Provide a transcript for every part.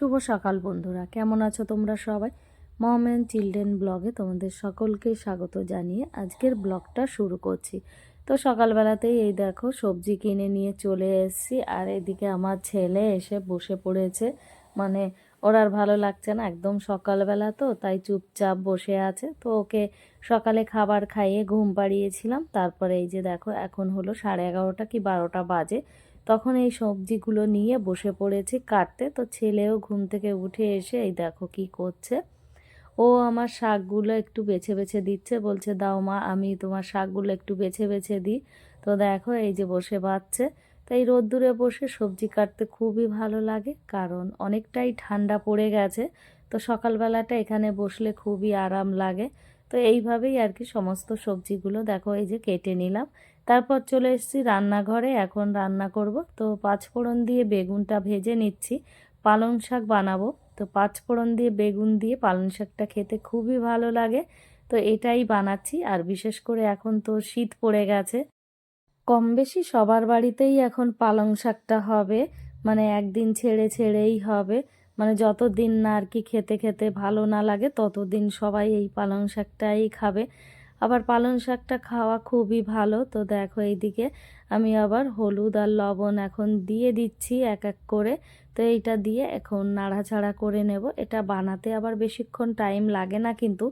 শুভ সকাল বন্ধুরা। কেমন আছো তোমরা সবাই? মম অ্যান্ড চিলড্রেন ব্লগে তোমাদের সকলকে স্বাগত জানিয়ে আজকের ব্লগটা শুরু করছি। তো সকালবেলাতেই এই দেখো সবজি কিনে নিয়ে চলে এসেছি, আর এদিকে আমার ছেলে এসে বসে পড়েছে। মানে ওর আর ভালো লাগছে না, একদম সকালবেলা তো, তাই চুপচাপ বসে আছে। তো ওকে সকালে খাবার খাইয়ে ঘুম পাড়িয়েছিলাম, তারপরে এই যে দেখো এখন হলো সাড়ে এগারোটা কি বারোটা বাজে। তখন এই সবজিগুলো নিয়ে বসে পড়েছি কাটতে। তো ছেলেও ঘুম থেকে উঠে এসে, এই দেখো কি করছে। ও আমার শাকগুলো একটু বেছে বেছে দিচ্ছে, বলছে, দাও মা, আমি তোমার শাকগুলো একটু বেছে বেছে দিই। তো দেখো, এই যে বসে বাচ্ছে। তো এই রোদ্দুরে বসে সবজি কাটতে খুবই ভালো লাগে, কারণ অনেকটাই ঠান্ডা পড়ে গেছে। তো সকালবেলাটা এখানে বসলে খুবই আরাম লাগে। তো এইভাবেই আর কি সমস্ত সবজিগুলো দেখো, এই যে কেটে নিলাম। তারপর চলে এসেছি রান্নাঘরে, এখন রান্না করব। তো পাঁচফোড়ন দিয়ে বেগুনটা ভেজে নিচ্ছি, পালং শাক বানাবো। তো পাঁচফোড়ন দিয়ে বেগুন দিয়ে পালং শাকটা খেতে খুবই ভালো লাগে। তো এটাই বানাচ্ছি, আর বিশেষ করে এখন তো শীত পড়ে গেছে। কম বেশি সবার বাড়িতেই এখন পালং শাকটা হবে মানে একদিন ছেড়ে ছেড়েই হবে। মানে যতদিন না আর কি খেতে খেতে ভালো না লাগে, ততদিন সবাই এই পালং শাকটাই খাবে। আবার পালং শাকটা খাওয়া খুবই ভালো। তো দেখো এইদিকে আমি আবার হলুদ আর লবণ এখন দিয়ে দিচ্ছি এক এক করে। তো এইটা দিয়ে এখন নাড়াচাড়া করে নেব। এটা বানাতে আবার বেশিক্ষণ টাইম লাগে না কিন্তু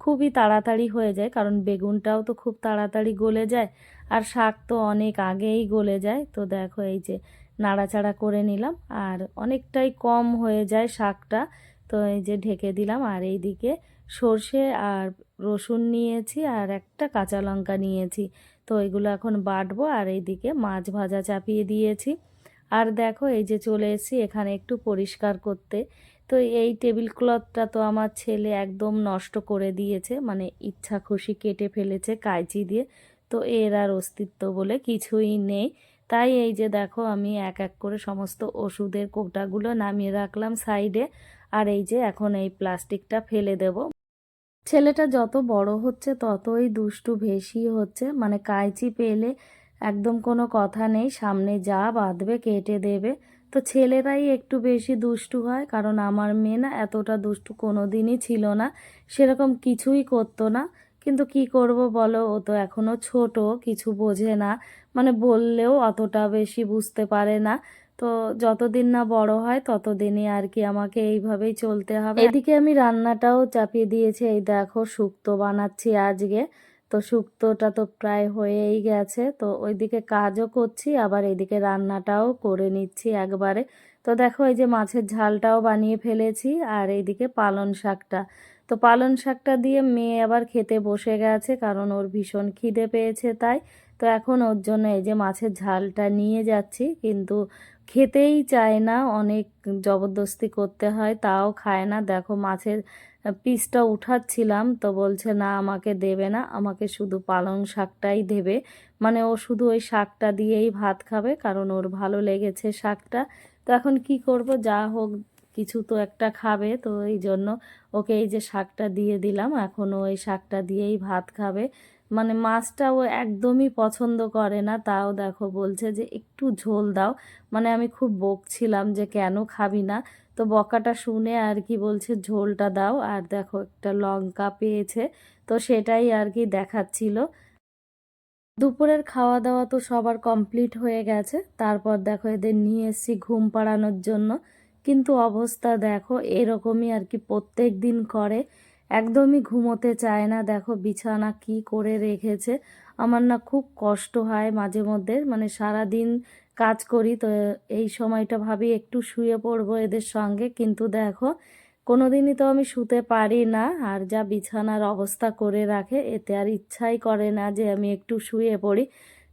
খুবই তাড়াতাড়ি হয়ে যায়, কারণ বেগুনটাও তো খুব তাড়াতাড়ি গলে যায়। আর শাক তো অনেক আগেই গলে যায়। তো দেখো এই যে নাড়াচাড়া করে নিলাম আর অনেকটাই কম হয়ে যায় শাকটা। তো এই যে ঢেকে দিলাম আর এইদিকে সর্ষে আর রসুন নিয়েছি আর একটা কাঁচা লঙ্কা নিয়েছি। তো এগুলো এখন বাটবো আর এইদিকে মাছ ভাজা চাপিয়ে দিয়েছি। আর দেখো এই যে চলে এসেছি এখানে একটু পরিষ্কার করতে। তো এই টেবিল ক্লথটা তো আমার ছেলে একদম নষ্ট করে দিয়েছে মানে ইচ্ছা খুশি কেটে ফেলেছে কাঁচি দিয়ে। তো এর আর অস্তিত্ব বলে কিছুই নেই। তাই এই যে দেখো আমি এক এক করে সমস্ত ওষুধের কোটাগুলো নামিয়ে রাখলাম সাইডে। আর এই যে এখন এই প্লাস্টিকটা ফেলে দেব। ছেলেটা যত বড় হচ্ছে ততই দুষ্টু বেশি হচ্ছে। মানে কাঁচি পেলে একদম কোনো কথা নেই, সামনে যা বাঁধবে কেটে দেবে। তো ছেলেরাই একটু বেশি দুষ্টু হয়, কারণ আমার মেয়ে না এতটা দুষ্টু কোনো দিনই ছিল না। সেরকম কিছুই করতো না। কিন্তু কি করব বলো? ও তো এখনও ছোট, কিছু বোঝে না। মানে বললেও অতটা বেশি বুঝতে পারে না। তো যতদিন না বড় হয় ততদিনই আর কি আমাকে এইভাবেই চলতে হবে। এদিকে আমি রান্নাটাও চাপিয়ে দিয়েছি। এই দেখো শুক্তো বানাচ্ছি আজকে। তো শুক্তোটা তো প্রায় হয়েই গেছে। তো ওইদিকে কাজও করছি আবার এদিকে রান্নাটাও করে নিচ্ছি একবারে। তো দেখো এই যে মাছের ঝালটাও বানিয়ে ফেলেছি আর এইদিকে পালন শাকটা। তো পালন শাকটা দিয়ে মেয়ে আবার খেতে বসে গেছে কারণ ওর ভীষণ খিদে পেয়েছে তাই। তো এখন ওর জন্য এই যে মাছের ঝালটা নিয়ে যাচ্ছি, কিন্তু খেতেই চায় না, অনেক জবরদস্তি করতে হয়, তাও খায় না। দেখো মাছের পিসটা উঠাচ্ছিলাম, তো বলছে, না, আমাকে দেবে না, আমাকে শুধু পালং শাকটাই দেবে। মানে ও শুধু ওই শাকটা দিয়েই ভাত খাবে, কারণ ওর ভালো লেগেছে শাকটা। তো এখন কি করব, যা হোক, কিছু তো একটা খাবে, তো এই জন্য ওকে এই যে শাকটা দিয়ে দিলাম, এখন ওই শাকটা দিয়েই ভাত খাবে। মানে মাছটা ও একদমই পছন্দ করে না, তাও দেখো বলছে যে একটু ঝোল দাও। মানে আমি খুব বকছিলাম যে কেন খাবি না? তো বকাটা শুনে আর কি বলছে ঝোলটা দাও। আর দেখো একটা লঙ্কা পেয়েছে, তো সেটাই আর কি দেখাচ্ছিল। দুপুরের খাওয়া দাওয়া তো সবার কমপ্লিট হয়ে গেছে। তারপর দেখো এদের নিয়ে এসছি ঘুম পাড়ানোর জন্য। কিন্তু অবস্থা দেখো এরকমই আর কি প্রত্যেক দিন করে। একদমই ঘুমোতে চায় না। দেখো বিছানা কি করে রেখেছে। আমার না খুব কষ্ট হয় মাঝে মধ্যে। মানে সারা দিন কাজ করি, তো এই সময়টা ভাবি একটু শুয়ে পড়ব এদের সঙ্গে। কিন্তু দেখো কোনো দিনই তো আমি শুতে পারি না। আর যা বিছানার অবস্থা করে রাখে, এতে আর ইচ্ছাই করে না যে আমি একটু শুয়ে পড়ি।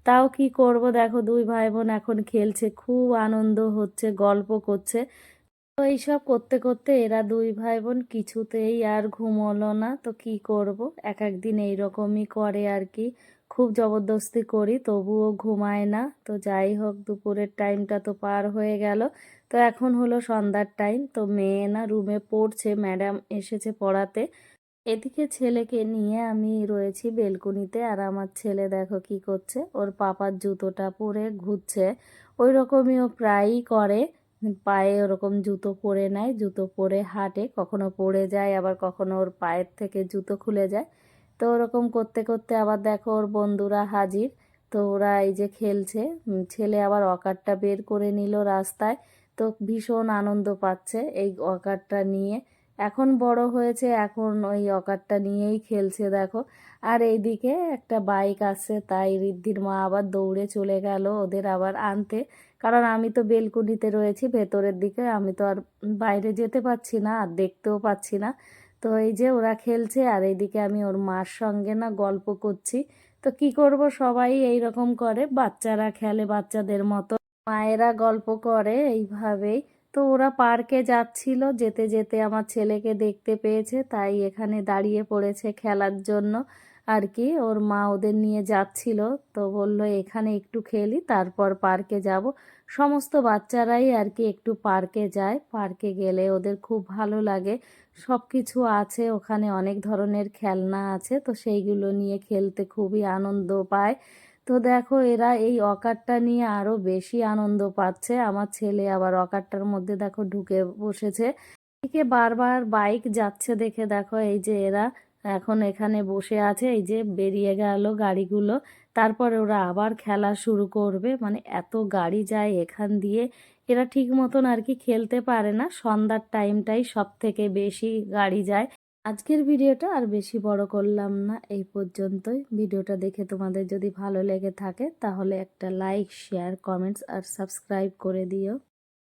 তাও কি করব? দেখো দুই ভাই বোন এখন খেলছে, খুব আনন্দ হচ্ছে, গল্প করছে। তো এইসব করতে করতে এরা দুই ভাই বোন কিছুতেই আর ঘুমোলো না। তো কি করব? এক একদিন এইরকমই করে আর কি। খুব জবরদস্তি করি, তবুও ঘুমায় না। তো যাই হোক, দুপুরের টাইমটা তো পার হয়ে গেল। তো এখন হলো সন্ধ্যার টাইম। তো মেয়ে না রুমে পড়ছে, ম্যাডাম এসেছে পড়াতে। এদিকে ছেলেকে নিয়ে আমি রয়েছি বেলকুনিতে। আর আমার ছেলে দেখো কি করছে, ওর পাপার জুতোটা পরে ঘুরছে। ওই রকমই ও প্রায়ই করে। পায়ে ওরকম জুতো পরে নেয়, জুতো পরে হাঁটে, কখনো পড়ে যায়, আবার কখনো ওর পায়ের থেকে জুতো খুলে যায়। তো ওরকম করতে করতে আবার দেখো ওর বন্ধুরা হাজির, তো ওরা এই যে খেলছে ছেলে আবার অকারটা বের করে নিল রাস্তায়, তো ভীষণ আনন্দ পাচ্ছে এই অকারটা নিয়ে। এখন বড় হয়েছে, এখন ওই অকারটা নিয়েই খেলছে দেখো। আর এইদিকে একটা বাইক আসছে, তাই ঋদ্ধির মা আবার দৌড়ে চলে গেল ওদের আবার আনতে। কারণ আমি তো বেলকুনিতে রয়েছি ভেতরের দিকে, আমি তো আর বাইরে যেতে পারছি না আর দেখতেও পাচ্ছি না। তো এই যে ওরা খেলছে আর এইদিকে আমি ওর মার সঙ্গে না গল্প করছি। তো কি করব? সবাই এই রকম করে, বাচ্চারা খেলে বাচ্চাদের মতো। মায়েরা গল্প করে এইভাবেই। তো ওরা পার্কে যাচ্ছিল, যেতে যেতে আমার ছেলেকে দেখতে পেয়েছে, তাই এখানে দাঁড়িয়ে পড়েছে খেলার জন্য। আর কি। ওর মা ওদের নিয়ে যাচ্ছিল, তো বলল, এখানে একটু খেলি, তারপর পার্কে যাব। সমস্ত বাচ্চারাই আর কি একটু পার্কে যায়। পার্কে গেলে ওদের খুব ভালো লাগে। সব কিছু আছে, ওখানে অনেক ধরনের খেলনা আছে, তো সেইগুলো নিয়ে খেলতে খুবই আনন্দ পায়। তো দেখো, এরা এই অকারটা নিয়ে আরও বেশি আনন্দ পাচ্ছে। আমার ছেলে আবার অকারটার মধ্যে দেখো ঢুকে বসেছে। এদিকে বারবার বাইক যাচ্ছে দেখে, দেখো, এই যে এরা এখন এখানে বসে আছে, এই যে বেরিয়ে গেল গাড়িগুলো। তারপরে ওরা আবার খেলা শুরু করবে। মানে এত গাড়ি যায় এখান দিয়ে, এরা ঠিক মতন আর কি খেলতে পারে না। সন্ধ্যার টাইমটাই সব থেকে বেশি গাড়ি যায়। আজকের ভিডিওটা আর বেশি বড় করলাম না, এই পর্যন্তই। ভিডিওটা দেখে তোমাদের যদি ভালো লেগে থাকে, তাহলে একটা লাইক শেয়ার কমেন্টস আর সাবস্ক্রাইব করে দিও।